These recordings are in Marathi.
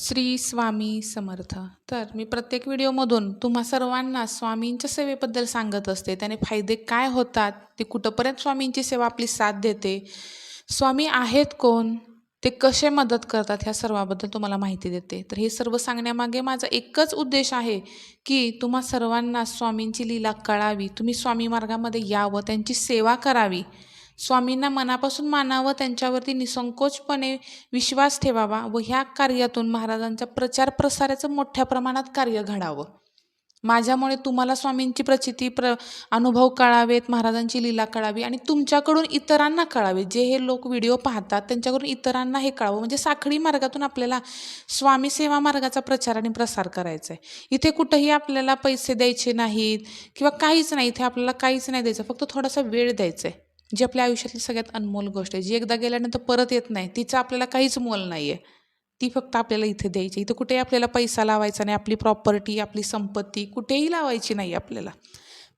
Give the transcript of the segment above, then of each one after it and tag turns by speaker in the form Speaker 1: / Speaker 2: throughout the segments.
Speaker 1: श्री स्वामी समर्थ. तर मी प्रत्येक व्हिडिओमधून तुम्हा सर्वांना स्वामींच्या सेवेबद्दल सांगत असते. त्याने फायदे काय होतात? ते कुठंपर्यंत स्वामींची सेवा आपली साथ देते? स्वामी आहेत कोण? ते कसे मदत करतात? ह्या सर्वाबद्दल तुम्हाला माहिती देते. तर हे सर्व सांगण्यामागे माझा एकच उद्देश आहे की तुम्हा सर्वांना स्वामींची लीला कळावी. तुम्ही स्वामी मार्गामध्ये यावं त्यांची सेवा करावी. स्वामींना मनापासून मानावं त्यांच्यावरती निसंकोचपणे विश्वास ठेवावा व ह्या कार्यातून महाराजांच्या प्रचार प्रसाराचं मोठ्या प्रमाणात कार्य घडावं. माझ्यामुळे तुम्हाला स्वामींची प्रचिती प्र अनुभव कळावेत महाराजांची लीला कळावी आणि तुमच्याकडून इतरांना कळावे. जे हे लोक व्हिडिओ पाहतात त्यांच्याकडून इतरांना हे कळावं. म्हणजे साखळी मार्गातून आपल्याला स्वामी सेवा मार्गाचा प्रचार आणि प्रसार करायचा आहे. इथे कुठंही आपल्याला पैसे द्यायचे नाहीत किंवा काहीच नाही. इथे आपल्याला काहीच नाही द्यायचं. फक्त थोडासा वेळ द्यायचा आहे. जी आपल्या आयुष्यातली सगळ्यात अनमोल गोष्ट आहे जी एकदा गेल्यानंतर परत येत नाही तिचं आपल्याला काहीच मोल नाही आहे ती फक्त आपल्याला इथे द्यायची इथं कुठेही आपल्याला पैसा लावायचा नाही आपली प्रॉपर्टी आपली संपत्ती कुठेही लावायची नाही आपल्याला.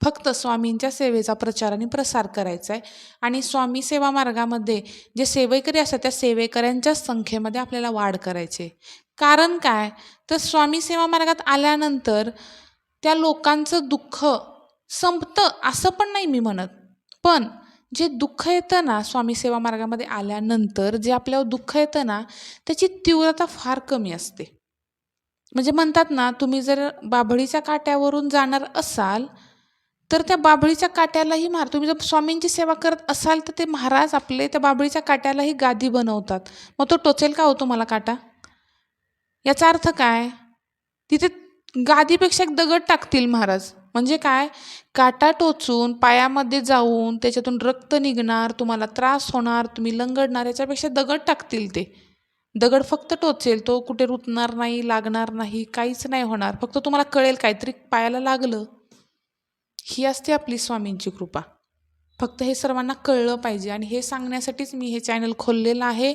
Speaker 1: फक्त स्वामींच्या सेवेचा प्रचार आणि प्रसार करायचा आहे. आणि स्वामी सेवा मार्गामध्ये जे सेवेकरी असतात त्या सेवेकऱ्यांच्या संख्येमध्ये आपल्याला वाढ करायची आहे. कारण काय? तर स्वामी सेवा मार्गात आल्यानंतर त्या लोकांचं दुःख संपतं असं पण नाही मी म्हणत. पण जे दुःख येतं ना स्वामी सेवा मार्गामध्ये आल्यानंतर जे आपल्यावर दुःख येतं ना त्याची तीव्रता फार कमी असते. म्हणजे म्हणतात ना तुम्ही जर बाभळीच्या काट्यावरून जाणार असाल तर त्या बाभळीच्या काट्यालाही मार. तुम्ही जर स्वामींची सेवा करत असाल तर ते महाराज आपले त्या बाभळीच्या काट्यालाही गादी बनवतात. मग तो टोचेल का हो तुम्हाला काटा? याचा अर्थ काय? तिथे गादीपेक्षा एक दगड टाकतील महाराज. म्हणजे काय? काटा टोचून पायामध्ये जाऊन त्याच्यातून रक्त निघणार तुम्हाला त्रास होणार तुम्ही लंगडणार याच्यापेक्षा दगड टाकतील ते. दगड फक्त टोचेल तो कुठे रुतणार नाही लागणार नाही काहीच नाही होणार. फक्त तुम्हाला कळेल काहीतरी पायाला लागलं. ही असते आपली स्वामींची कृपा. फक्त हे सर्वांना कळलं पाहिजे. आणि हे सांगण्यासाठीच मी हे चॅनल खोललेलं आहे.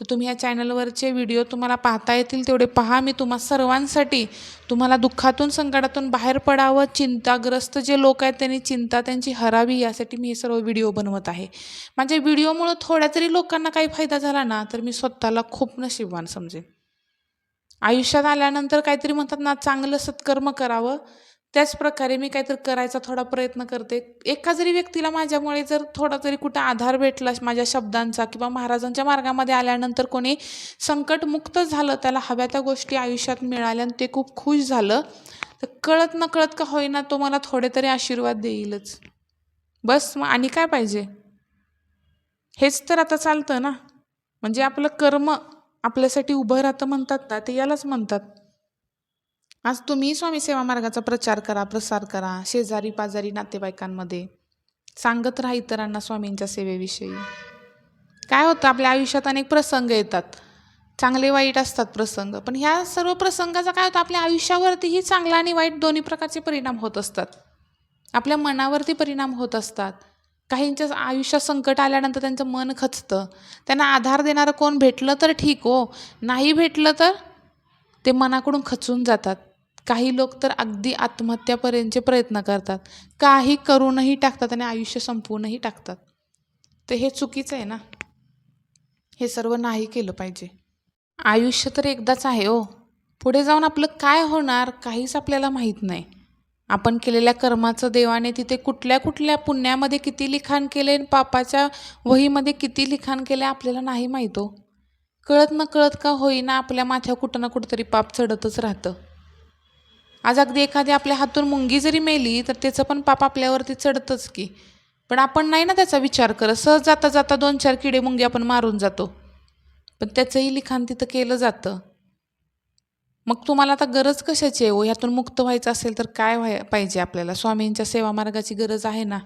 Speaker 1: तर तुम्ही या चॅनलवरचे व्हिडिओ तुम्हाला पाहता येतील तेवढे पहा. मी तुम्हा सर्वांसाठी तुम्हाला दुःखातून संकटातून बाहेर पडावं चिंताग्रस्त जे लोक आहेत त्यांनी चिंता त्यांची हरावी यासाठी मी हे सर्व व्हिडिओ बनवत आहे. माझ्या व्हिडिओमुळं थोड्या तरी लोकांना काही फायदा झाला ना तर मी स्वतःला खूप नशीबवान समजेन. आयुष्यात आल्यानंतर काहीतरी म्हणतात ना चांगलं सत्कर्म करावं. त्याचप्रकारे मी काहीतरी करायचा थोडा प्रयत्न करते. एका जरी व्यक्तीला माझ्यामुळे जर थोडा तरी कुठं आधार भेटला माझ्या शब्दांचा किंवा महाराजांच्या मार्गामध्ये आल्यानंतर कोणी संकटमुक्त झालं त्याला हव्या त्या गोष्टी आयुष्यात मिळाल्या आणि ते खूप खुश झालं तर कळत न कळत का होईना तो मला थोडे तरी आशीर्वाद देईलच. बस मग आणि काय पाहिजे? हेच तर आता चालतं ना. म्हणजे आपलं कर्म आपल्यासाठी उभं राहतं म्हणतात ना ते यालाच म्हणतात. आज तुम्ही स्वामी सेवा मार्गाचा प्रचार करा प्रसार करा शेजारी पाजारी नातेवाईकांमध्ये. सांगत राहा इतरांना स्वामींच्या सेवेविषयी. काय होतं आपल्या आयुष्यात अनेक प्रसंग येतात. चांगले वाईट असतात प्रसंग. पण ह्या सर्व प्रसंगाचा काय होतं आपल्या आयुष्यावरतीही चांगला आणि वाईट दोन्ही प्रकारचे परिणाम होत असतात. आपल्या मनावरती परिणाम होत असतात. काहींच्या आयुष्यात संकट आल्यानंतर त्यांचं मन खचतं. त्यांना आधार देणारं कोण भेटलं तर ठीक हो. नाही भेटलं तर ते मनाकडून खचून जातात. काही लोक तर अगदी आत्महत्यापर्यंतचे प्रयत्न करतात. काही करूनही टाकतात आणि आयुष्य संपवूनही टाकतात. तर हे चुकीचं आहे ना? हे सर्व नाही केलं पाहिजे. आयुष्य तर एकदाच आहे हो. पुढे जाऊन आपलं काय होणार काहीच आपल्याला माहीत नाही. आपण केलेल्या कर्माचं देवाने तिथे कुठल्या कुठल्या पुण्यामध्ये किती लिखाण केले आणि पापाच्या वहीमध्ये किती लिखाण केले आपल्याला नाही माहीत हो. कळत न कळत का होईना आपल्या माथ्या कुठं ना कुठंतरी पाप चढतच राहतं. आज अगदी एखादी आपल्या हातून मुंगी जरी मेली तर त्याचं पण पाप आपल्यावरती चढतंच की. पण आपण नाही ना त्याचा विचार करत. सहज जाता जाता दोन चार किडे मुंगी आपण मारून जातो. पण त्याचंही लिखाण तिथं केलं जातं. मग तुम्हाला आता गरज कशाची आहे? हो ह्यातून मुक्त व्हायचं असेल तर काय व्हाय पाहिजे आपल्याला? स्वामींच्या सेवा मार्गाची गरज आहे ना?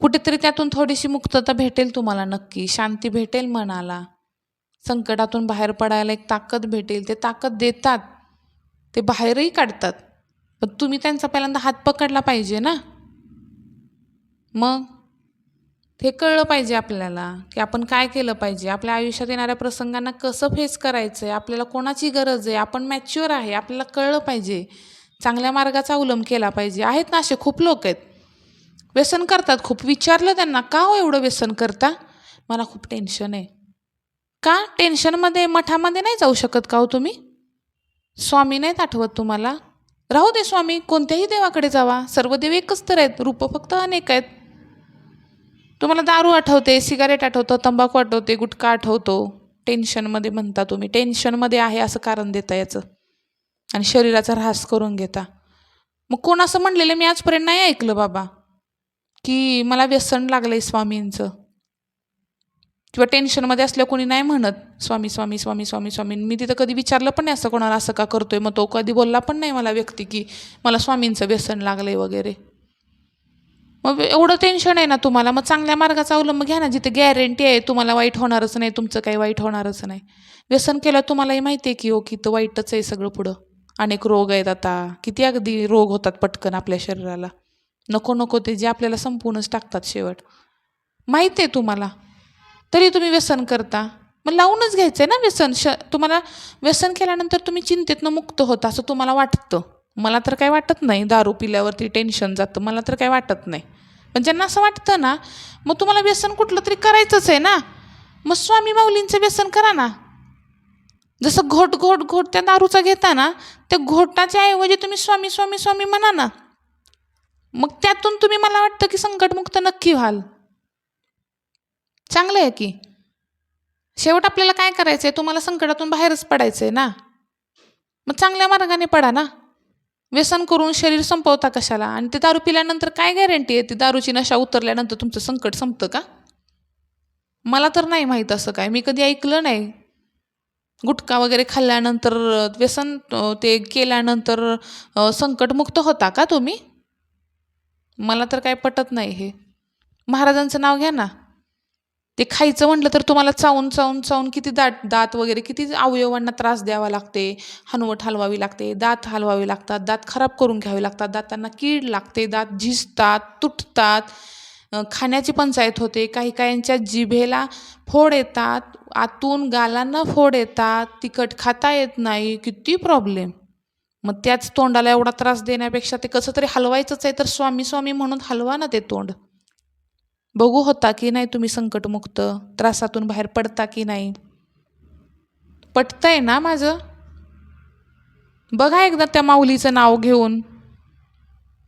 Speaker 1: कुठेतरी त्यातून थोडीशी मुक्तता भेटेल तुम्हाला नक्की. शांती भेटेल मनाला. संकटातून बाहेर पडायला एक ताकद भेटेल. ते ताकद देतात. ते बाहेरही काढतात. पण तुम्ही त्यांचा पहिल्यांदा हात पकडला पाहिजे ना. मग? ते कळलं पाहिजे आपल्याला की आपण काय केलं पाहिजे. आपल्या आयुष्यात येणाऱ्या प्रसंगांना कसं फेस करायचं आहे आपल्याला कोणाची गरज आहे? आपण मॅच्युअर आहे. आपल्याला कळलं पाहिजे. चांगल्या मार्गाचा अवलंब केला पाहिजे. आहेत ना असे खूप लोक आहेत. व्यसन करतात खूप. विचारलं त्यांना का हो एवढं व्यसन करता? मला खूप टेन्शन आहे. का? टेन्शनमध्ये मठामध्ये नाही जाऊ शकत का हो तुम्ही? स्वामी नाहीत आठवत तुम्हाला? राहू दे स्वामी कोणत्याही देवाकडे जावा. सर्व देव एकच तर आहेत रूपं फक्त अनेक आहेत. तुम्हाला दारू आठवते सिगारेट आठवतं तंबाखू आठवते गुटखा आठवतो. टेन्शनमध्ये म्हणता तुम्ही. टेन्शनमध्ये आहे असं कारण देता याचं. आणि शरीराचा ऱ्हास करून घेता. मग कोण असं म्हणलेलं मी आजपर्यंत नाही ऐकलं बाबा. की मला व्यसन लागलं आहे स्वामींचं. किंवा टेन्शनमध्ये असल्या कोणी नाही म्हणत स्वामी स्वामी स्वामी स्वामी स्वामी. मी तिथं कधी विचारलं पण नाही असं कोणाला असं का करतोय? मग तो कधी बोलला पण नाही मला व्यक्ती की मला स्वामींचं व्यसन लागलंय वगैरे. मग एवढं टेन्शन आहे ना तुम्हाला. मग चांगल्या मार्गाचा अवलंब घ्या ना. जिथे गॅरंटी आहे तुम्हाला वाईट होणारच नाही तुमचं काही वाईट होणारच नाही. व्यसन केलं तुम्हालाही माहिती आहे की हो की तर वाईटच आहे सगळं पुढं. अनेक रोग आहेत आता. किती अगदी रोग होतात पटकन आपल्या शरीराला. नको नको ते जे आपल्याला संपूर्णच टाकतात शेवट. माहिती आहे तुम्हाला. तरी तुम्ही व्यसन करता. मग लावूनच घ्यायचं आहे ना व्यसन. श तुम्हाला व्यसन केल्यानंतर तुम्ही चिंतेतनं मुक्त होता असं तुम्हाला वाटतं. मला तर काही वाटत नाही. दारू पिल्यावरती टेन्शन जातं. मला तर काय वाटत नाही. पण ज्यांना असं वाटतं ना मग तुम्हाला व्यसन कुठलं तरी करायचंच आहे ना. मग स्वामी माऊलींचं व्यसन करा ना. जसं घोट घोट घोट त्या दारूचा घेता ना त्या घोटाच्या ऐवजी तुम्ही स्वामी स्वामी स्वामी म्हणा ना. मग त्यातून तुम्ही मला वाटतं की संकटमुक्त नक्की व्हाल. चांगलं आहे की. शेवट आपल्याला काय करायचं आहे तुम्हाला संकटातून बाहेरच पडायचं आहे ना. मग चांगल्या मार्गाने पडा ना. व्यसन करून शरीर संपवता कशाला? आणि ते दारू पिल्यानंतर काय गॅरंटी आहे? ती दारूची नशा उतरल्यानंतर तुमचं संकट संपतं का? मला तर नाही माहीत असं काय. मी कधी ऐकलं नाही. गुटखा वगैरे खाल्ल्यानंतर व्यसन ते केल्यानंतर संकटमुक्त होता का तुम्ही? मला तर काय पटत नाही हे. महाराजांचं नाव घ्या ना. ते खायचं म्हटलं तर तुम्हाला चावून चावून चावून किती दात दात वगैरे किती अवयवांना त्रास द्यावा लागते. हनवट हलवावी लागते दात हलवावे लागतात दात खराब करून घ्यावे लागतात दातांना कीड लागते दात झिजतात तुटतात. खाण्याची पंचायत होते काही काहींच्या जिभेला फोड येतात आतून गालांना फोड येतात तिखट खाता येत नाही किती प्रॉब्लेम मग त्याच तोंडाला एवढा त्रास देण्यापेक्षा ते कसं तरी हलवायचंच आहे तर स्वामी स्वामी म्हणून हलवा ना ते तोंड. बघू होता की नाही तुम्ही संकटमुक्त? त्रासातून बाहेर पडता की नाही? पटतंय ना माझं? बघा एकदा त्या माऊलीचं नाव घेऊन.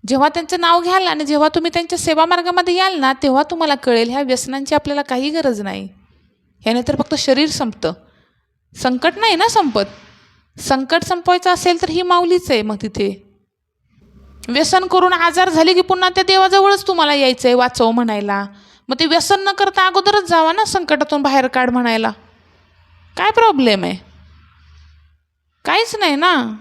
Speaker 1: जेव्हा त्यांचं नाव घ्याल आणि जेव्हा तुम्ही त्यांच्या सेवा मार्गामध्ये याल ना तेव्हा तुम्हाला कळेल ह्या व्यसनांची आपल्याला काही गरज नाही. ह्याने तर फक्त शरीर संपतं. संकट नाही ना संपत? संकट संपवायचं असेल तर ही माऊलीच आहे मग तिथे. व्यसन करून आजार झाले की पुन्हा त्या देवाजवळच तुम्हाला यायचं आहे वाचव म्हणायला. मग ते व्यसन न करता अगोदरच जावा ना संकटातून बाहेर काढ म्हणायला. काय प्रॉब्लेम आहे? काहीच नाही ना.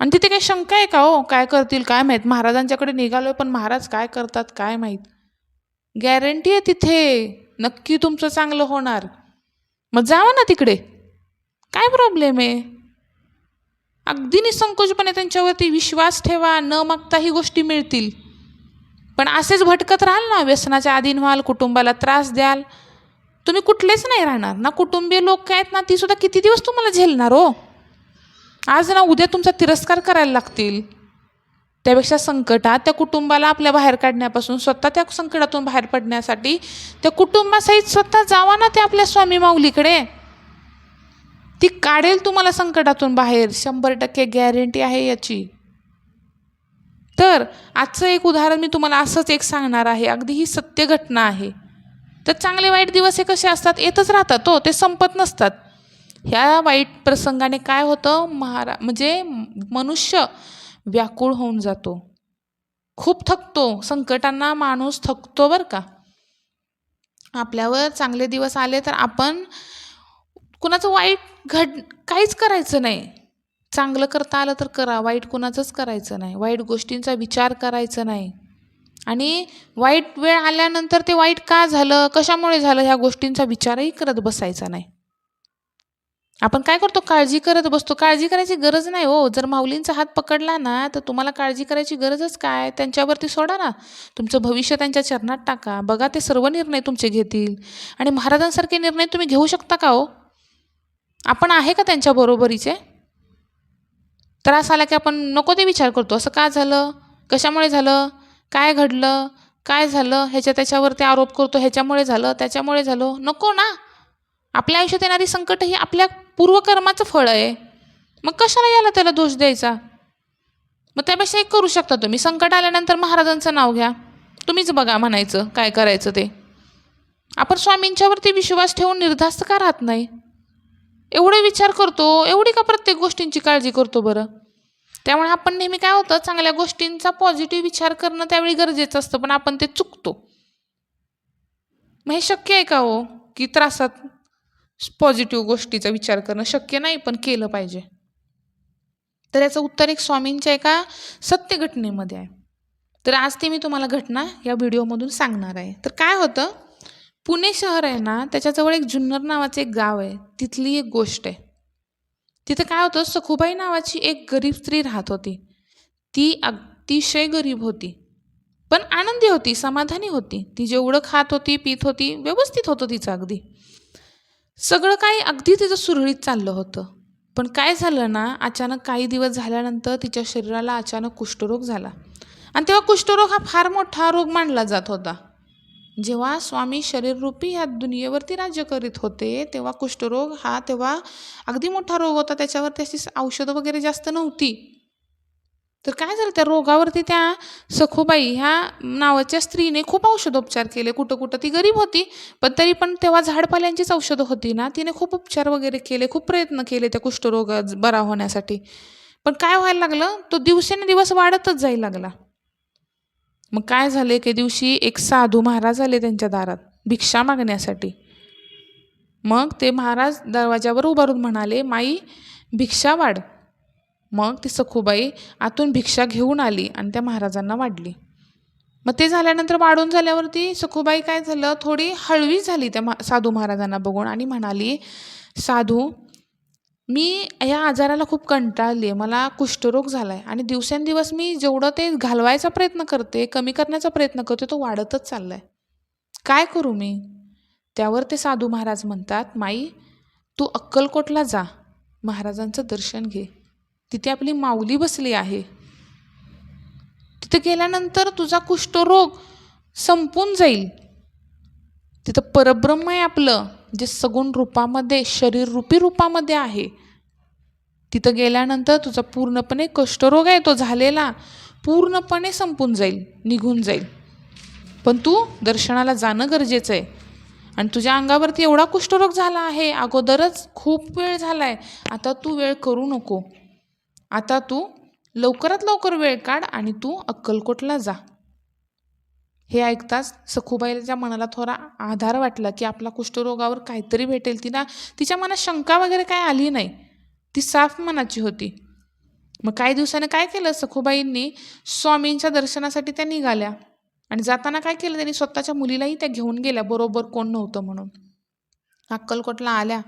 Speaker 1: आणि तिथे काही शंका आहे का हो? काय करतील काय माहीत? महाराजांच्याकडे निघालोय पण महाराज काय करतात काय माहीत? गॅरंटी आहे तिथे. नक्की तुमचं चांगलं होणार. मग जावा ना तिकडे. काय प्रॉब्लेम आहे? अगदी निसंकोचपणे त्यांच्यावरती विश्वास ठेवा न मागता ही गोष्टी मिळतील. पण असेच भटकत राहाल ना व्यसनाच्या अधीन व्हाल कुटुंबाला त्रास द्याल. तुम्ही कुठलेच नाही राहणार. ना कुटुंबीय लोक काय आहेत ना ती सुद्धा किती दिवस तुम्हाला झेलणार हो? आज ना उद्या तुमचा तिरस्कार करायला लागतील. त्यापेक्षा संकटात त्या कुटुंबाला आपल्या बाहेर काढण्यापासून स्वतः त्या संकटातून बाहेर पडण्यासाठी त्या कुटुंबासहित स्वतः जावा ना ते आपल्या स्वामी माऊलीकडे. ती काढेल तुम्हाला संकटातून बाहेर. शंभर टक्के गॅरंटी आहे याची. तर आजचं एक उदाहरण मी तुम्हाला असंच एक सांगणार आहे. अगदी ही सत्य घटना आहे. तर चांगले वाईट दिवस हे कसे असतात? येतच राहतात तो ते संपत नसतात. ह्या वाईट प्रसंगाने काय होतं? महारा म्हणजे मनुष्य व्याकुळ होऊन जातो. खूप थकतो. संकटांना माणूस थकतो बरं का. आपल्यावर चांगले दिवस आले तर आपण कुणाचं वाईट घड काहीच करायचं नाही. चांगलं करता आलं तर करा वाईट कुणाचंच करायचं नाही. वाईट गोष्टींचा विचार करायचा नाही. आणि वाईट वेळ आल्यानंतर ते वाईट का झालं कशामुळे झालं ह्या गोष्टींचा विचारही करत बसायचा नाही. आपण काय करतो? काळजी करत बसतो. काळजी करायची गरज नाही हो. जर माऊलींचा हात पकडला ना तर तुम्हाला काळजी करायची गरजच काय? त्यांच्यावरती सोडा ना. तुमचं भविष्य त्यांच्या चरणात टाका. बघा ते सर्व निर्णय तुमचे घेतील. आणि महाराजांसारखे निर्णय तुम्ही घेऊ शकता का हो? आपण आहे का त्यांच्या बरोबरीचे? त्रास आला की आपण नको ते विचार करतो. असं का झालं? कशामुळे झालं? काय घडलं? काय झालं? ह्याच्या त्याच्यावरती आरोप करतो. ह्याच्यामुळे झालं? त्याच्यामुळे झालं? नको ना. आपल्या आयुष्यात येणारी संकट ही आपल्या पूर्वकर्माचं फळ आहे. मग कशाला याला त्याला दोष द्यायचा? मग त्यापेक्षा एक करू शकता तुम्ही. संकट आल्यानंतर महाराजांचं नाव घ्या. तुम्हीच बघा म्हणायचं काय करायचं ते. आपण स्वामींच्यावरती विश्वास ठेवून निर्धास्त का राहत नाही? एवढे विचार करतो एवढी का प्रत्येक गोष्टींची काळजी करतो बरं? त्यामुळे आपण नेहमी काय होतं चांगल्या गोष्टींचा पॉझिटिव्ह विचार करणं त्यावेळी गरजेचं असतं पण आपण ते चुकतो. मग हे शक्य आहे का हो की त्रासात पॉझिटिव्ह गोष्टीचा विचार करणं शक्य नाही पण केलं पाहिजे? तर याचं उत्तर एक स्वामींच्या एका सत्य घटनेमध्ये आहे. तर आज ती मी तुम्हाला घटना या व्हिडिओमधून सांगणार आहे. तर काय होतं पुणे शहर आहे ना त्याच्याजवळ एक जुन्नर नावाचं एक गाव आहे. तिथली एक गोष्ट आहे. तिथं काय होतं सखुबाई नावाची एक गरीब स्त्री राहत होती. ती अतिशय गरीब होती. पण आनंदी होती समाधानी होती. ती जेवढं खात होती पित होती व्यवस्थित होतं तिचं अगदी. सगळं काही अगदी तिचं सुरळीत चाललं होतं. पण काय झालं ना अचानक काही दिवस झाल्यानंतर तिच्या शरीराला अचानक कुष्ठरोग झाला. आणि तेव्हा कुष्ठरोग हा फार मोठा रोग मानला जात होता. जेव्हा स्वामी शरीररूपी ह्या दुनियेवरती राज्य करीत होते तेव्हा कुष्ठरोग हा तेव्हा अगदी मोठा रोग होता. त्याच्यावर त्याची औषधं वगैरे जास्त नव्हती. तर काय झालं? त्या रोगावरती त्या सखोबाई ह्या नावाच्या स्त्रीने खूप औषधोपचार केले. कुठं कुठं ती गरीब होती पण तरी पण तेव्हा झाडपाल्यांचीच औषधं होती ना. तिने खूप उपचार वगैरे केले खूप प्रयत्न केले त्या कुष्ठरोग बरा होण्यासाठी. पण काय व्हायला लागलं? तो दिवसेंदिवस वाढतच जायला लागला. मग काय झालं एके दिवशी एक साधू महाराज आले त्यांच्या दारात भिक्षा मागण्यासाठी. मग ते महाराज दरवाजावर उभारून म्हणाले माई भिक्षा वाढ. मग ती सखूबाई आतून भिक्षा घेऊन आली आणि त्या महाराजांना वाढली. मग ते झाल्यानंतर वाढून झाल्यावरती सखूबाई काय झालं? थोडी हळवी झाली त्या मा साधू महाराजांना बघून आणि म्हणाली साधू मी या आजाराला खूप कंटाळली आहे. मला कुष्ठरोग झाला आहे आणि दिवसेंदिवस मी जेवढं ते घालवायचा प्रयत्न करते कमी करण्याचा प्रयत्न करते तो वाढतच चालला आहे काय करू मी? त्यावर ते साधू महाराज म्हणतात माई तू अक्कलकोटला जा. महाराजांचं दर्शन घे. तिथे आपली माऊली बसली आहे. तिथे गेल्यानंतर तुझा कुष्ठरोग संपून जाईल. तिथं परब्रह्म आहे आपलं. जे सगुण रूपामध्ये शरीररूपी रूपामध्ये आहे तिथं गेल्यानंतर तुझा पूर्णपणे कष्टरोग आहे तो झालेला पूर्णपणे संपून जाईल निघून जाईल. पण तू दर्शनाला जाणं गरजेचं आहे. आणि तुझ्या अंगावरती एवढा कुष्ठरोग झाला आहे अगोदरच खूप वेळ झाला आहे आता तू वेळ करू नको. आता तू लवकरात लवकर वेळ काढ आणि तू अक्कलकोटला जा. हे ऐकताच सखूबाईच्या मनाला थोडा आधार वाटला की आपला कुष्ठरोगावर काहीतरी भेटेल. तिला तिच्या मनात शंका वगैरे काय आली नाही. ती साफ मनाची होती. मग काही दिवसाने काय केलं? सखूबाईंनी स्वामींच्या दर्शनासाठी त्या निघाल्या. आणि जाताना काय केलं? त्यांनी स्वतःच्या मुलीलाही त्या घेऊन गेल्या. बरोबर कोण नव्हतं म्हणून. अक्कलकोटला आल्या.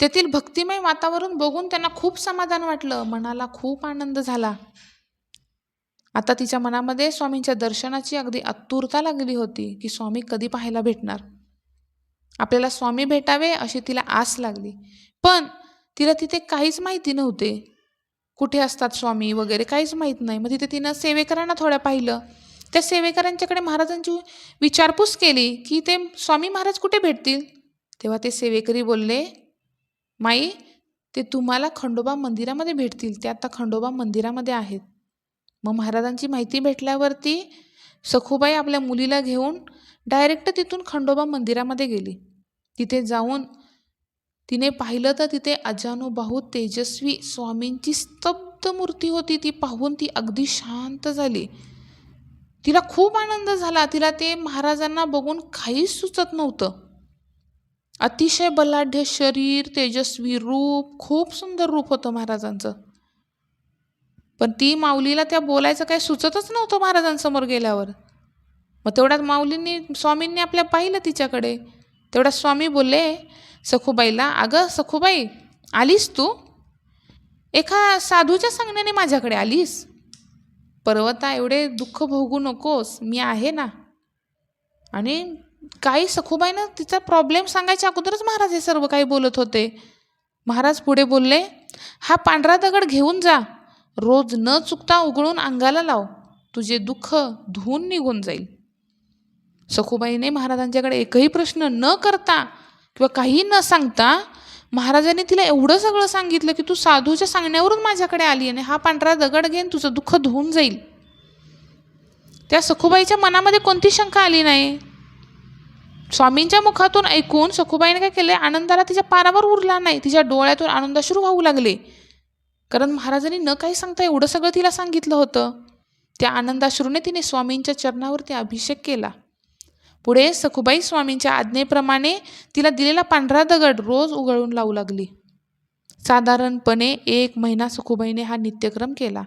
Speaker 1: तेथील भक्तिमय वातावरण बघून त्यांना खूप समाधान वाटलं. मनाला खूप आनंद झाला. आता तिच्या मनामध्ये स्वामींच्या दर्शनाची अगदी आतुरता लागली होती की स्वामी कधी पाहायला भेटणार? आपल्याला स्वामी भेटावे अशी तिला आस लागली. पण तिला तिथे काहीच माहिती नव्हते. कुठे असतात स्वामी वगैरे काहीच माहीत नाही. मग तिथे तिनं सेवेकरांना थोड्या पाहिलं. त्या सेवेकरांच्याकडे महाराजांची विचारपूस केली की ते स्वामी महाराज कुठे भेटतील? तेव्हा ते सेवेकरी बोलले माई ते तुम्हाला खंडोबा मंदिरामध्ये भेटतील. ते आता खंडोबा मंदिरामध्ये आहेत. मग महाराजांची माहिती भेटल्यावरती सखूबाई आपल्या मुलीला घेऊन डायरेक्ट तिथून खंडोबा मंदिरामध्ये गेली. तिथे जाऊन तिने पाहिलं तर तिथे अजानुबाहू तेजस्वी स्वामींची स्तब्ध मूर्ती होती. ती पाहून ती अगदी शांत झाली. तिला खूप आनंद झाला. तिला ते महाराजांना बघून काहीच सुचत नव्हतं. अतिशय बलाढ्य शरीर तेजस्वी रूप खूप सुंदर रूप होतं महाराजांचं. पण ती माऊलीला त्या बोलायचं काही सुचतच नव्हतं महाराजांसमोर गेल्यावर. मग तेवढ्यात माऊलींनी स्वामींनी आपल्या पाहिलं तिच्याकडे. तेवढ्यात स्वामी बोलले सखूबाईला अगं सखूबाई आलीस तू? एका साधूच्या सांगण्याने माझ्याकडे आलीस? पर्वता एवढे दुःख भोगू नकोस मी आहे ना. आणि काही सखूबाईनं तिचा प्रॉब्लेम सांगायच्या अगोदरच महाराज हे सर्व काही बोलत होते. महाराज पुढे बोलले हा पांढरा दगड घेऊन जा. रोज न चुकता उघडून अंगाला लाव. तुझे दुःख धुवून निघून जाईल. सखूबाईने महाराजांच्याकडे एकही प्रश्न न करता किंवा काही न सांगता महाराजांनी तिला एवढं सगळं सांगितलं की तू साधूच्या सांगण्यावरून माझ्याकडे आली आणि हा पांढरा दगड घेऊन तुझं दुःख धुवून जाईल. त्या सखुबाईच्या मनामध्ये कोणती शंका आली नाही? स्वामींच्या मुखातून ऐकून सखुबाईने काय केले आनंदाला तिच्या पारावर उरला नाही. तिच्या डोळ्यातून आनंदाश्रू वाहू लागले. कारण महाराजांनी न काही सांगता एवढं सगळं तिला सांगितलं होतं. त्या आनंदाश्रूने तिने स्वामींच्या चरणावरती अभिषेक केला. पुढे सखुबाई स्वामींच्या आज्ञेप्रमाणे तिला दिलेला पांढरा दगड रोज उघळून लावू लागली. साधारणपणे एक महिना सखुबाईने हा नित्यक्रम केला.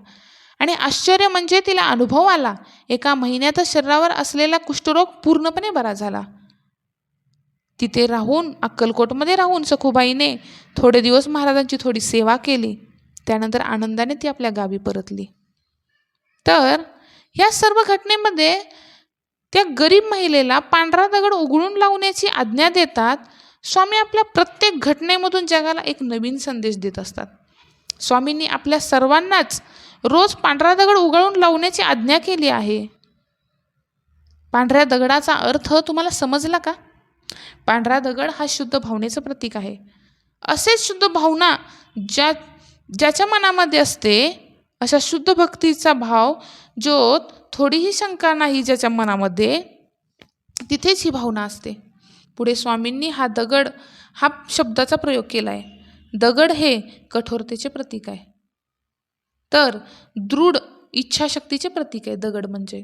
Speaker 1: आणि आश्चर्य म्हणजे तिला अनुभव आला एका महिन्यातच शरीरावर असलेला कुष्ठरोग पूर्णपणे बरा झाला. तिथे राहून अक्कलकोटमध्ये राहून सखुबाईने थोडे दिवस महाराजांची थोडी सेवा केली. त्यानंतर आनंदाने ती आपल्या गावी परतली. तर ह्या सर्व घटनेमध्ये त्या गरीब महिलेला पांढरा दगड उघडून लावण्याची आज्ञा देतात स्वामी आपल्या प्रत्येक घटनेमधून जगाला एक नवीन संदेश देत असतात. स्वामींनी आपल्या सर्वांनाच रोज पांढरा दगड उघडून लावण्याची आज्ञा केली आहे. पांढऱ्या दगडाचा अर्थ तुम्हाला समजला का? पांढरा दगड हा शुद्ध भावनेचं प्रतीक आहे. असेच शुद्ध भावना ज्या ज्याच्या मनामध्ये असते अशा शुद्ध भक्तीचा भाव जो थोडीही शंका नाही ज्याच्या मनामध्ये तिथेच ही भावना असते. पुढे स्वामींनी हा दगड हा शब्दाचा प्रयोग केला आहे दगड हे कठोरतेचे प्रतीक आहे. तर दृढ इच्छाशक्तीचे प्रतीक आहे दगड म्हणजे.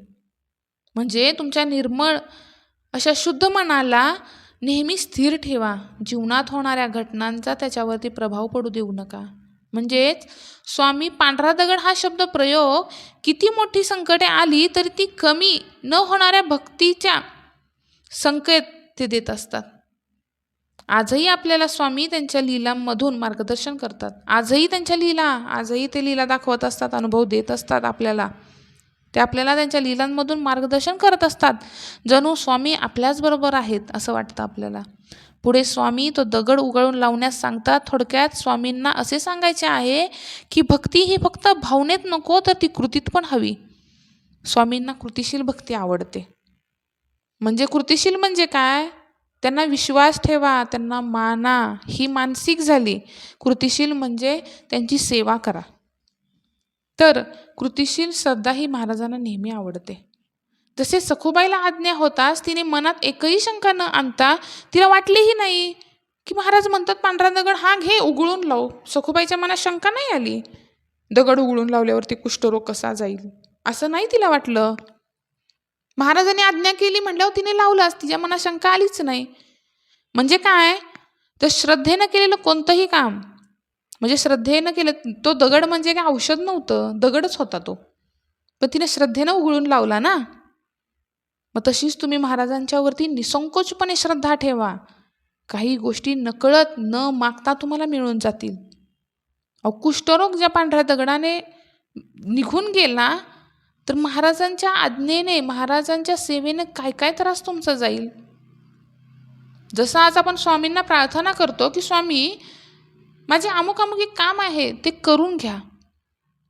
Speaker 1: म्हणजे तुमच्या निर्मळ अशा शुद्ध मनाला नेहमी स्थिर ठेवा. जीवनात होणाऱ्या घटनांचा त्याच्यावरती प्रभाव पडू देऊ नका. म्हणजेच स्वामी पांढरा दगड हा शब्द प्रयोग किती मोठी संकटे आली तरी ती कमी न होणाऱ्या भक्तीच्या संकेत ते देत असतात. आजही आपल्याला स्वामी त्यांच्या लीलांमधून मार्गदर्शन करतात. आजही त्यांच्या लीला आजही ते लीला दाखवत असतात अनुभव देत असतात आपल्याला. ते आपल्याला त्यांच्या लीलांमधून मार्गदर्शन करत असतात. जणू स्वामी आपल्याचबरोबर आहेत असं वाटतं आपल्याला. पुढे स्वामी तो दगड उघडून लावण्यास सांगतात थोडक्यात स्वामींना असे सांगायचे आहे की भक्ती ही फक्त भावनेत नको तर ती कृतीत पण हवी. स्वामींना कृतिशील भक्ती आवडते. म्हणजे कृतिशील म्हणजे काय? त्यांना विश्वास ठेवा त्यांना माना. ही मानसिक झाली. कृतिशील म्हणजे त्यांची सेवा करा. तर कृतिशील श्रद्धा ही महाराजांना नेहमी आवडते. जसे सखुबाईला आज्ञा होताच तिने मनात एकही शंका न आणता तिला वाटलीही नाही की महाराज म्हणतात पांढरा दगड हा घे उघळून लाव. सखुबाईच्या मनात शंका नाही आली. दगड उघडून लावल्यावरती कुष्ठरोग कसा जाईल? असं नाही तिला वाटलं. महाराजांनी आज्ञा केली म्हटल्यावर तिने लावलाच तिच्या मनात शंका आलीच नाही. म्हणजे काय? तर श्रद्धेनं केलेलं कोणतंही काम म्हणजे श्रद्धेनं केलं तो दगड म्हणजे काय? औषध नव्हतं. दगडच होता तो. पण तिने श्रद्धेनं उघडून लावला ना? मग तशीच तुम्ही महाराजांच्यावरती निसंकोचपणे श्रद्धा ठेवा. काही गोष्टी नकळत न मागता तुम्हाला मिळून जातील. अहो कुष्ठरोग ज्या पांढऱ्या दगडाने निघून गेला तर महाराजांच्या आज्ञेने महाराजांच्या सेवेने काय काय त्रास तुमचा जाईल? जसं आज आपण स्वामींना प्रार्थना करतो की स्वामी माझे अमुक अमुक एक काम आहे ते करून घ्या.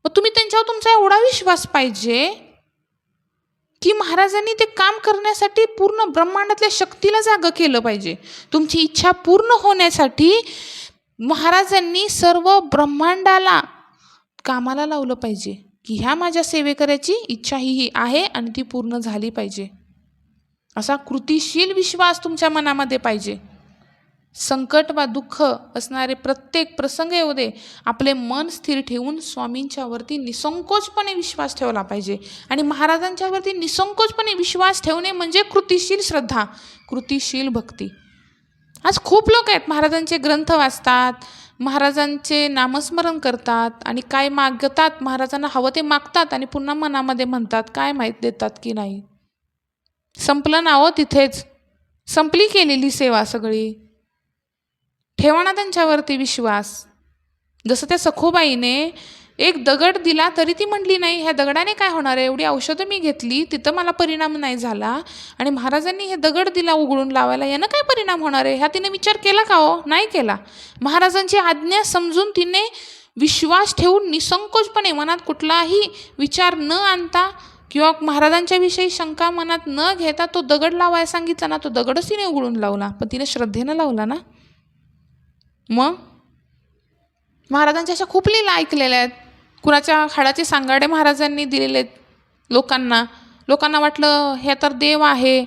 Speaker 1: मग तुम्ही त्यांच्यावर तुमचा एवढा विश्वास पाहिजे? की महाराजांनी ते काम करण्यासाठी पूर्ण ब्रह्मांडातल्या शक्तीला जागं केलं पाहिजे. तुमची इच्छा पूर्ण होण्यासाठी महाराजांनी सर्व ब्रह्मांडाला कामाला लावलं पाहिजे. की ह्या माझ्या सेवेकऱ्याची इच्छा ही ही आहे आणि ती पूर्ण झाली पाहिजे. असा कृतिशील विश्वास तुमच्या मनामध्ये पाहिजे. संकट वा दुःख असणारे प्रत्येक प्रसंग येऊ दे. आपले मन स्थिर ठेवून स्वामींच्यावरती निसंकोचपणे विश्वास ठेवला पाहिजे. आणि महाराजांच्यावरती निसंकोचपणे विश्वास ठेवणे म्हणजे कृतिशील श्रद्धा कृतिशील भक्ती. आज खूप लोक आहेत महाराजांचे ग्रंथ वाचतात महाराजांचे नामस्मरण करतात आणि काय मागतात महाराजांना हवं ते मागतात आणि पुन्हा मनामध्ये म्हणतात काय माहीत देतात की नाही? संपलं नावं हो तिथेच. संपली केलेली सेवा सगळी. ठेवा ना त्यांच्यावरती विश्वास. जसं त्या सखोबाईने एक दगड दिला तरी ती म्हटली नाही ह्या दगडाने काय होणार आहे? एवढी औषधं मी घेतली तिथं मला परिणाम नाही झाला आणि महाराजांनी हे दगड दिला उघडून लावायला यानं काय परिणाम होणार आहे? ह्या तिने विचार केला का हो? नाही केला. महाराजांची आज्ञा समजून तिने विश्वास ठेवून निसंकोचपणे मनात कुठलाही विचार न आणता किंवा महाराजांच्या विषयी शंका मनात न घेता तो दगड लावायला सांगितला ना तो दगडच तिने उघडून लावला. पण तिने श्रद्धेनं लावला ना. मग? महाराजांच्या अशा खूप लीला ऐकलेल्या आहेत. कुणाच्या हाडाचे सांगाडे महाराजांनी दिलेले आहेत लोकांना. लोकांना वाटलं हे तर देव आहे.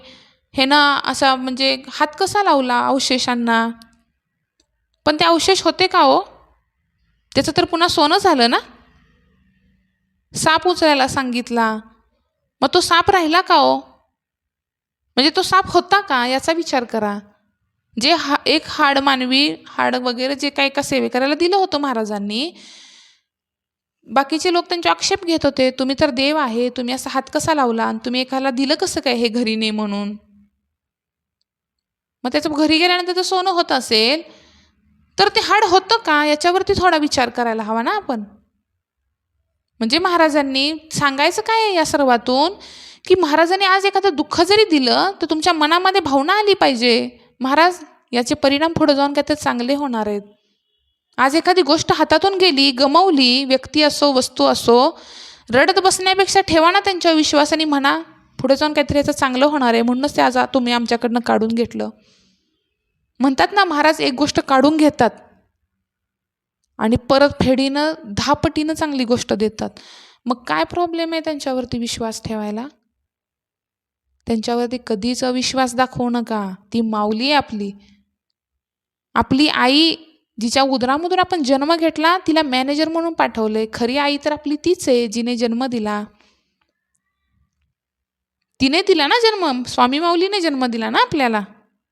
Speaker 1: हे ना असा म्हणजे हात कसा लावला अवशेषांना? पण ते अवशेष होते का हो? त्याचं तर पुन्हा सोनं झालं ना? साप उचलायला सांगितला. मग तो साप राहिला का हो? म्हणजे तो साप होता का? याचा विचार करा. जे हा एक हाड मानवी हाड वगैरे जे काही का सेवेकऱ्याला दिलं होतं महाराजांनी बाकीचे लोक त्यांचे आक्षेप घेत होते तुम्ही तर देव आहे तुम्ही असा हात कसा लावला आणि तुम्ही एकाला दिलं कसं काय हे घरी ने म्हणून? मग त्याचं घरी गेल्यानंतर तर सोनं होत असेल तर ते हाड होतं का? याच्यावरती थोडा विचार करायला हवा ना आपण. म्हणजे महाराजांनी सांगायचं काय आहे या सर्वातून? की महाराजांनी आज एखादं दुःख जरी दिलं तर तुमच्या मनामध्ये भावना आली पाहिजे. महाराज याचे परिणाम पुढे जाऊन काय ते चांगले होणार आहेत. आज एखादी गोष्ट हातातून गेली गमवली व्यक्ती असो वस्तू असो रडत बसण्यापेक्षा ठेवा ना त्यांच्यावर विश्वासाने म्हणा पुढे जाऊन काहीतरी याचं चांगलं होणार आहे म्हणूनच ते आज तुम्ही आमच्याकडनं काढून घेतलं. म्हणतात ना महाराज एक गोष्ट काढून घेतात आणि परत फेडीनं दहा पटीनं चांगली गोष्ट देतात. मग काय प्रॉब्लेम आहे त्यांच्यावरती विश्वास ठेवायला? त्यांच्यावरती कधीच अविश्वास दाखवू नका. ती माऊली आहे आपली. आपली आई जिच्या उदरामधून आपण जन्म घेतला तिला मॅनेजर म्हणून पाठवले खरी आई तर आपली तीच आहे जिने जन्म दिला. तिने दिला ना जन्म? स्वामी माऊलीने जन्म दिला ना आपल्याला?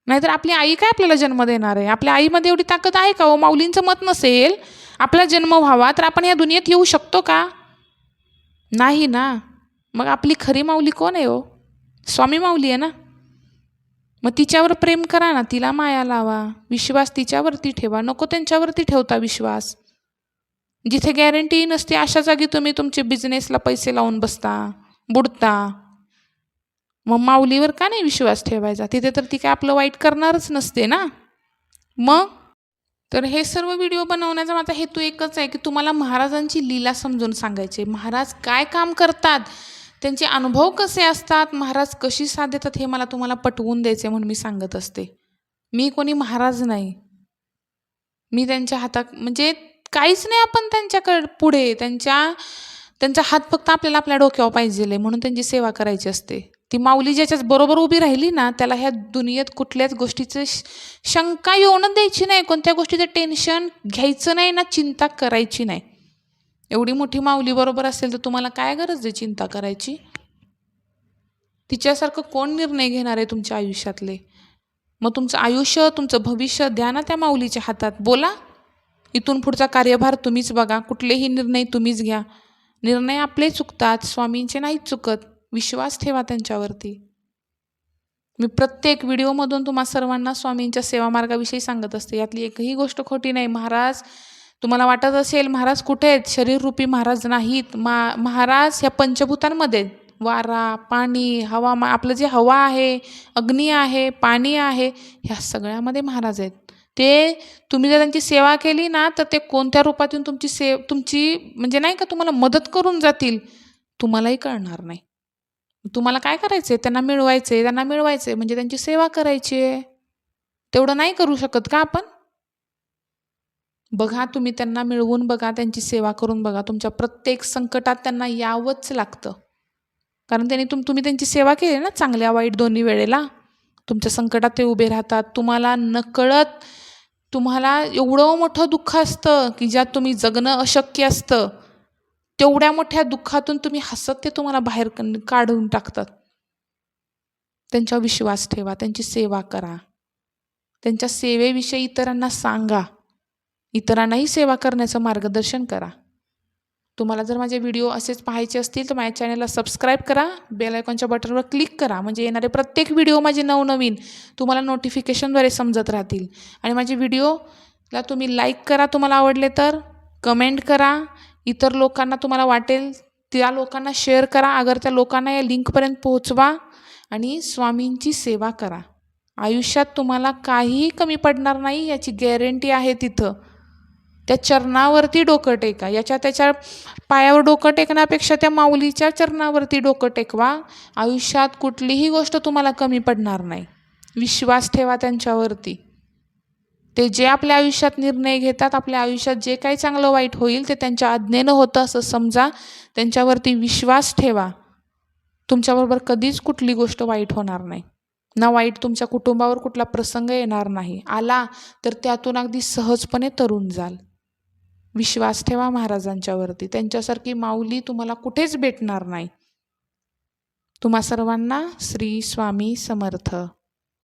Speaker 1: नाहीतर आपली आई काय आपल्याला जन्म देणार आहे? आपल्या आईमध्ये एवढी ताकद आहे का हो? माऊलींचं मत नसेल आपला जन्म व्हावा तर आपण या दुनियेत येऊ शकतो का? नाही ना. मग आपली खरी माऊली कोण आहे हो? स्वामी माऊली आहे ना? मग तिच्यावर प्रेम करा ना तिला माया लावा. विश्वास तिच्यावरती ठेवा. नको त्यांच्यावरती ठेवता विश्वास. जिथे गॅरंटी नसते अशा जागी तुम्ही तुमचे बिझनेसला पैसे लावून बसता बुडता. मग माऊलीवर का नाही विश्वास ठेवायचा? तिथे तर ती काय आपलं वाईट करणारच नसते ना? मग? तर हे सर्व व्हिडिओ बनवण्याचा माझा हेतू एकच आहे की तुम्हाला महाराजांची लीला समजून सांगायचे महाराज काय काम करतात? त्यांचे अनुभव कसे असतात? महाराज कशी साथ देतात हे मला तुम्हाला पटवून द्यायचे म्हणून मी सांगत असते. मी कोणी महाराज नाही. मी त्यांच्या हातात म्हणजे काहीच नाही आपण त्यांच्याकडे पुढे. त्यांच्या त्यांचा हात फक्त आपल्याला आपल्या डोक्यावर पाहिजे म्हणून त्यांची सेवा करायची असते. ती माऊली ज्याच्याच बरोबर उभी राहिली ना त्याला ह्या दुनियेत कुठल्याच गोष्टीचं श- शंका येऊनच द्यायची नाही. कोणत्या गोष्टीचं टेन्शन घ्यायचं नाही ना चिंता करायची नाही. एवढी मोठी माऊली बरोबर असेल तर तुम्हाला काय गरज आहे चिंता करायची? तिच्यासारखं कोण निर्णय घेणार आहे तुमच्या आयुष्यातले? मग तुमचं आयुष्य तुमचं भविष्य द्या ना त्या माऊलीच्या हातात. बोला. इथून पुढचा कार्यभार तुम्हीच बघा. कुठलेही निर्णय तुम्हीच घ्या. निर्णय आपले चुकतात स्वामींचे नाहीच चुकत. विश्वास ठेवा त्यांच्यावरती. मी प्रत्येक व्हिडिओमधून तुम्हा सर्वांना स्वामींच्या सेवामार्गाविषयी सांगत असते. यातली एकही गोष्ट खोटी नाही. महाराज तुम्हाला वाटत असेल महाराज कुठे आहेत? शरीररूपी महाराज नाहीत. मा महाराज ह्या पंचभूतांमध्ये आहेत. वारा पाणी हवा मा आपलं जे हवा आहे अग्नी आहे पाणी आहे ह्या सगळ्यामध्ये महाराज आहेत. ते तुम्ही जर त्यांची सेवा केली ना तर ते कोणत्या रूपातून तुमची से तुमची म्हणजे नाही का तुम्हाला मदत करून जातील? तुम्हालाही कळणार नाही. तुम्हाला काय करायचं आहे त्यांना मिळवायचं आहे त्यांना मिळवायचं आहे म्हणजे त्यांची सेवा करायची आहे. तेवढं नाही करू शकत का आपण? बघा तुम्ही त्यांना मिळवून बघा त्यांची सेवा करून बघा. तुमच्या प्रत्येक संकटात त्यांना यावंच लागतं. कारण त्यांनी तुम तुम्ही त्यांची सेवा केली ना चांगल्या वाईट दोन्ही वेळेला? तुमच्या संकटात ते उभे राहतात. तुम्हाला नकळत तुम्हाला एवढं मोठं दुःख असतं की ज्यात तुम्ही जगणं अशक्य असतं. तेवढ्या मोठ्या दुःखातून तुम्ही हसत ते तुम्हाला बाहेर काढून टाकतात. त्यांच्यावर विश्वास ठेवा त्यांची सेवा करा. त्यांच्या सेवेविषयी इतरांना सांगा. इतरांनाही सेवा करण्याचं मार्गदर्शन करा. तुम्हाला जर माझे व्हिडिओ असेच पाहायचे असतील तर माझ्या चॅनलला सबस्क्राईब करा. बेल आयकॉनच्या बटनवर क्लिक करा. म्हणजे येणारे प्रत्येक व्हिडिओ माझे नवनवीन तुम्हाला नोटिफिकेशनद्वारे समजत राहतील. आणि माझे व्हिडिओला तुम्ही लाईक करा तुम्हाला आवडले तर कमेंट करा. इतर लोकांना तुम्हाला वाटेल त्या लोकांना शेअर करा. अगर त्या लोकांना या लिंकपर्यंत पोहोचवा आणि स्वामींची सेवा करा. आयुष्यात तुम्हाला काहीही कमी पडणार नाही याची गॅरंटी आहे तिथं. त्या चरणावरती डोकं टेका. याच्या त्याच्या पायावर डोकं टेकण्यापेक्षा त्या माऊलीच्या चरणावरती डोकं टेकवा. आयुष्यात कुठलीही गोष्ट तुम्हाला कमी पडणार नाही. विश्वास ठेवा त्यांच्यावरती. ते जे आपल्या आयुष्यात निर्णय घेतात आपल्या आयुष्यात जे काही चांगलं वाईट होईल ते त्यांच्या आज्ञेनं होतं असं समजा. त्यांच्यावरती विश्वास ठेवा. तुमच्याबरोबर कधीच कुठली गोष्ट वाईट होणार नाही. ना वाईट तुमच्या कुटुंबावर कुठला प्रसंग येणार नाही. आला तर त्यातून अगदी सहजपणे तरुण जाल. विश्वास ठेवा महाराजांच्यावरती त्यांच्यासारखी माऊली तुम्हाला कुठेच भेटणार नाही. तुम्हा सर्वांना श्री स्वामी समर्थ.